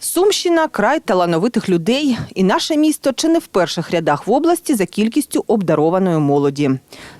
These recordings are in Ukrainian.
Сумщина край талановитих людей, і наше місто чи не в перших рядах в області за кількістю обдарованої молоді.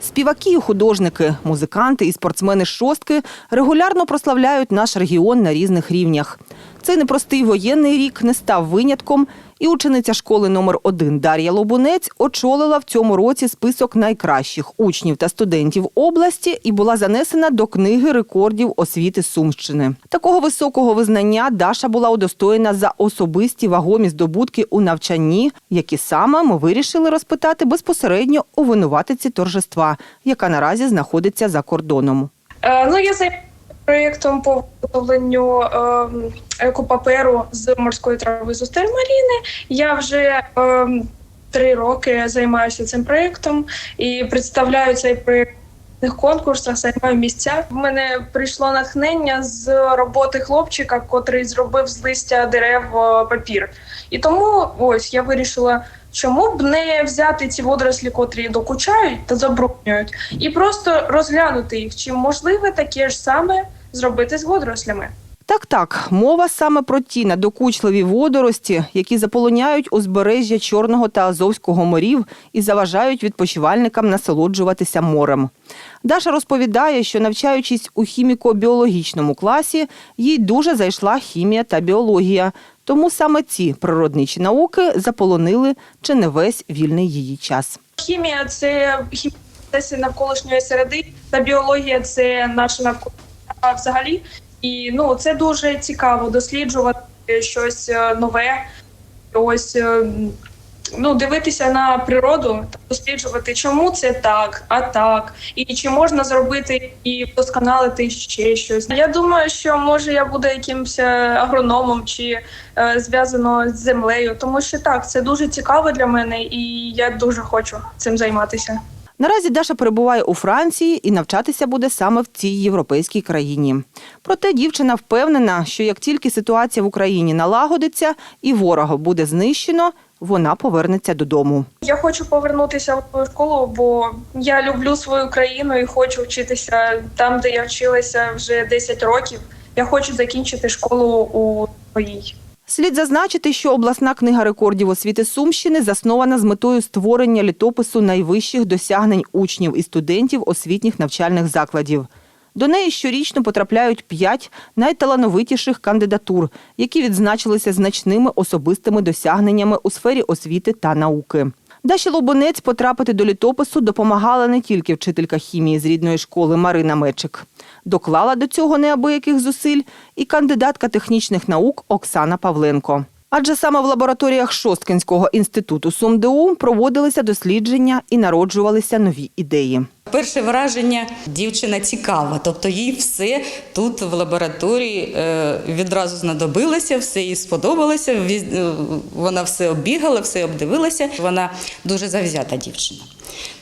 Співаки, і художники, музиканти і спортсмени шостки регулярно прославляють наш регіон на різних рівнях. Цей непростий воєнний рік не став винятком, і учениця школи номер 1 Дар'я Лобунець очолила в цьому році список найкращих учнів та студентів області і була занесена до книги рекордів освіти Сумщини. Такого високого визнання Даша була удостоєна за особисті вагомі здобутки у навчанні, які саме ми вирішили розпитати безпосередньо у винуватиці торжества, яка наразі знаходиться за кордоном. Е, Ну, я проєктом по виготовленню ем, екопаперу з морської трави з устельмаріни. Я вже ем, три роки займаюся цим проєктом і представляю цей проєкт конкурсах, займаю місця. В мене прийшло натхнення з роботи хлопчика, котрий зробив з листя дерев е, папір. І тому ось я вирішила. Чому б не взяти ці водорослі, котрі докучають та забруднюють, і просто розглянути їх, чи можливе таке ж саме зробити з водорослями? Так, так, мова саме про ті надокучливі водорості, які заполоняють узбережжя Чорного та Азовського морів і заважають відпочивальникам насолоджуватися морем. Даша розповідає, що навчаючись у хіміко-біологічному класі, їй дуже зайшла хімія та біологія. Тому саме ці природничі науки заполонили чи не весь вільний її час. Хімія це процеси навколишньої середи, та біологія це наше навколишнє взагалі. І ну це дуже цікаво досліджувати щось е, нове, ось е, ну дивитися на природу та досліджувати, чому це так, а так, і чи можна зробити і вдосконалити ще щось. Я думаю, що може я буду якимось е, агрономом чи е, зв'язано з землею, тому що так, це дуже цікаво для мене, і я дуже хочу цим займатися. Наразі Даша перебуває у Франції і навчатися буде саме в цій європейській країні. Проте дівчина впевнена, що як тільки ситуація в Україні налагодиться і ворога буде знищено, вона повернеться додому. Я хочу повернутися в школу, бо я люблю свою країну і хочу вчитися там, де я вчилася вже 10 років. Я хочу закінчити школу у своїй. Слід зазначити, що обласна книга рекордів освіти Сумщини заснована з метою створення літопису найвищих досягнень учнів і студентів освітніх навчальних закладів. До неї щорічно потрапляють п'ять найталановитіших кандидатур, які відзначилися значними особистими досягненнями у сфері освіти та науки. Даші Лобонець потрапити до літопису допомагала не тільки вчителька хімії з рідної школи Марина Мечик. Доклала до цього неабияких зусиль і кандидатка технічних наук Оксана Павленко. Адже саме в лабораторіях Шосткинського інституту СумДУ проводилися дослідження і народжувалися нові ідеї. Перше враження дівчина цікава, тобто їй все тут в лабораторії е, відразу знадобилося, все їй сподобалося. е, Вона все оббігала, все обдивилася. Вона дуже завзята дівчина.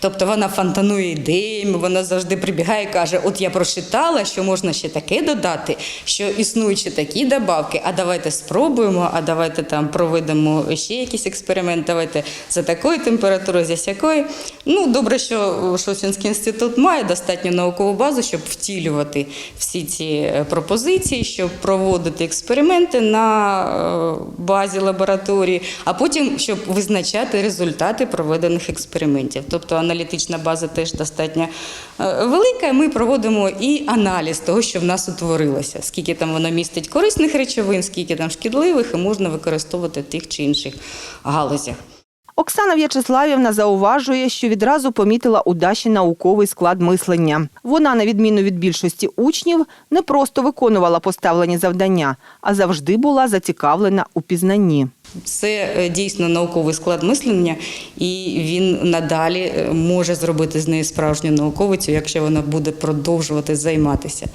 Тобто вона фонтанує ідеями, вона завжди прибігає і каже: От я прочитала, що можна ще таке додати, що існують ще такі добавки, а давайте спробуємо, а давайте там проведемо ще якийсь експеримент, давайте за такою температурою, за сякою. Ну, добре, що Шосінський інститут має достатньо наукову базу, щоб втілювати всі ці е, пропозиції, щоб проводити експерименти на е, базі лабораторії, а потім щоб визначати результати проведених експериментів. Тобто аналітична база теж достатньо е, велика. Ми проводимо і аналіз того, що в нас утворилося, скільки там воно містить корисних речовин, скільки там шкідливих, і можна використовувати в тих чи інших галузях. Оксана В'ячеславівна зауважує, що відразу помітила у Даші науковий склад мислення. Вона, на відміну від більшості учнів, не просто виконувала поставлені завдання, а завжди була зацікавлена у пізнанні. Це е, дійсно науковий склад мислення, і він надалі е, може зробити з неї справжню науковицю, якщо вона буде продовжувати займатися.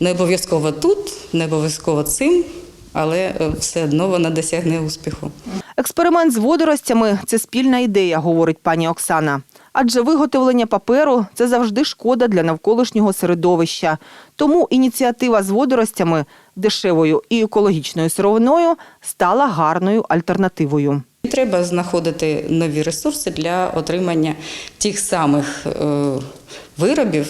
Не обов'язково тут, не обов'язково цим, але е, все одно вона досягне успіху. Експеримент з водоростями це спільна ідея, говорить пані Оксана. Адже виготовлення паперу це завжди шкода для навколишнього середовища. Тому ініціатива з водоростями, дешевою і екологічною сировиною, стала гарною альтернативою. Треба знаходити нові ресурси для отримання тих самих е, виробів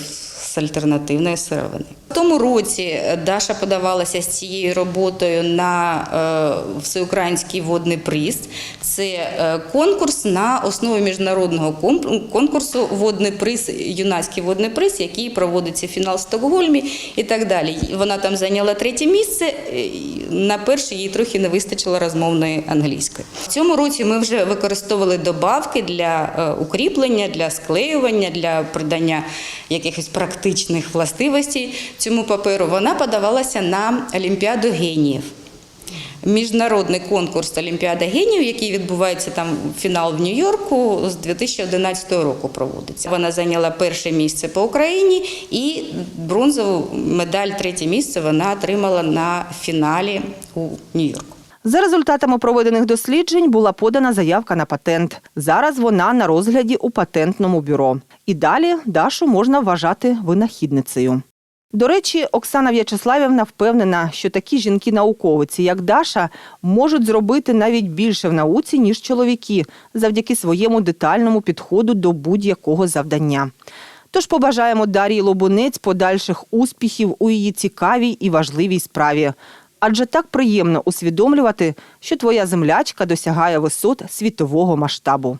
з альтернативної сировини. В тому році Даша подавалася з цією роботою на е, всеукраїнський водний приз. Це е, конкурс на основі міжнародного конкурсу водний приз, юнацький водний приз, який проводиться фінал в Стокгольмі і так далі. Вона там зайняла третє місце. е, На перше їй трохи не вистачило розмовної англійської. В цьому році ми вже використовували добавки для е, укріплення, для склеювання, для придання якихось практичних властивостей цьому паперу. Вона подавалася на Олімпіаду геніїв. Міжнародний конкурс Олімпіада геніїв, який відбувається там фінал в Нью-Йорку, з 2011 року проводиться. Вона зайняла перше місце по Україні і бронзову медаль, третє місце вона отримала на фіналі у Нью-Йорку. За результатами проведених досліджень була подана заявка на патент. Зараз вона на розгляді у патентному бюро. І далі Дашу можна вважати винахідницею. До речі, Оксана В'ячеславівна впевнена, що такі жінки-науковиці, як Даша, можуть зробити навіть більше в науці, ніж чоловіки, завдяки своєму детальному підходу до будь-якого завдання. Тож побажаємо Дар'ї Лобунець подальших успіхів у її цікавій і важливій справі. Адже так приємно усвідомлювати, що твоя землячка досягає висот світового масштабу.